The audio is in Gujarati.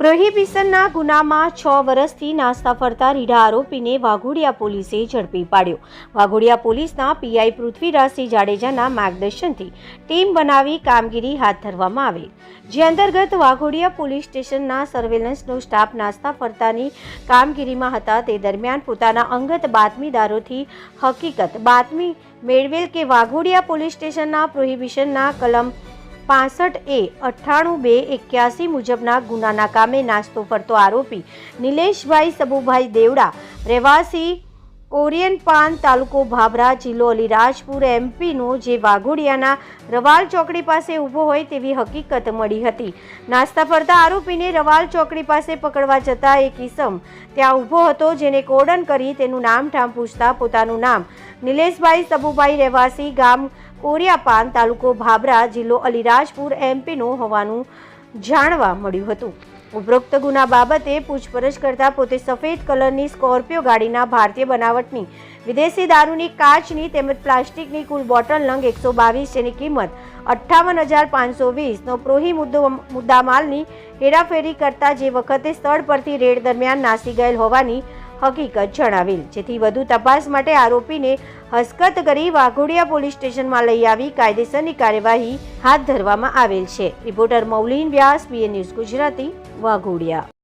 પ્રોહિબિશનના ગુનામાં છ વર્ષથી નાસ્તા ફરતા રીઢા આરોપીને વાઘોડિયા પોલીસે ઝડપી પાડ્યો. વાઘોડિયા પોલીસના પીઆઈ પૃથ્વીરાજસિંહ જાડેજાના માર્ગદર્શનથી ટીમ બનાવી કામગીરી હાથ ધરવામાં આવી. જે અંતર્ગત વાઘોડિયા પોલીસ સ્ટેશનના સર્વેલન્સનો સ્ટાફ નાસ્તા ફરતાની કામગીરીમાં હતા તે દરમિયાન પોતાના અંગત બાતમીદારોથી હકીકત, બાતમી મેળવેલ કે વાઘોડિયા પોલીસ સ્ટેશનના પ્રોહિબિશનના કલમ પાસઠ એ અઠ્ઠાણું બે એક્યાસી મુજબના ગુનાના કામે નાસ્તો ફરતો આરોપી નિલેશભાઈ સબુભાઈ દેવડા, રહેવાસી કોરિયનપાન તાલુકો ભાભરા, જિલ્લો અલીરાજપુર એમપીનો જે વાઘોડિયાના રવાલ ચોકડી પાસે ઊભો હોય તેવી હકીકત મળી હતી. નાસ્તા ફરતા આરોપીને રવાલ ચોકડી પાસે પકડવા જતા એક ઈસમ ત્યાં ઊભો હતો જેને કોડન કરી તેનું નામ ઠામ પૂછતા પોતાનું નામ નિલેશભાઈ સબુભાઈ રહેવાસી ગામ કોરિયાપાન તાલુકો ભાભરા જિલ્લો અલીરાજપુર એમપીનો હોવાનું જાણવા મળ્યું હતું. ઉપરોક્ત ગુના બાબતે પૂછપરછ કરતા પોતે સફેદ કલરની સ્કોર્પિયો ગાડીના ભારતીય બનાવટની વિદેશી દારૂની કાચની તેમજ પ્લાસ્ટિકની કુલ બોટલ નંગ એકસો બાવીસ જેની કિંમત અઠ્ઠાવન હજાર પાંચસો વીસનો પ્રોહી મુદ્દો મુદ્દામાલની હેરાફેરી કરતા જે વખતે સ્થળ પરથી રેડ દરમિયાન નાસી ગયેલ હોવાની હકીકત જણાવેલ, જેથી વધુ તપાસ માટે આરોપીને હસ્કત કરી વાઘોડિયા પોલીસ સ્ટેશનમાં લઈ આવી કાયદેસરની કાર્યવાહી હાથ ધરવામાં આવેલ છે. Reporter Maulin Vyas PA news Gujarati, Waghodia.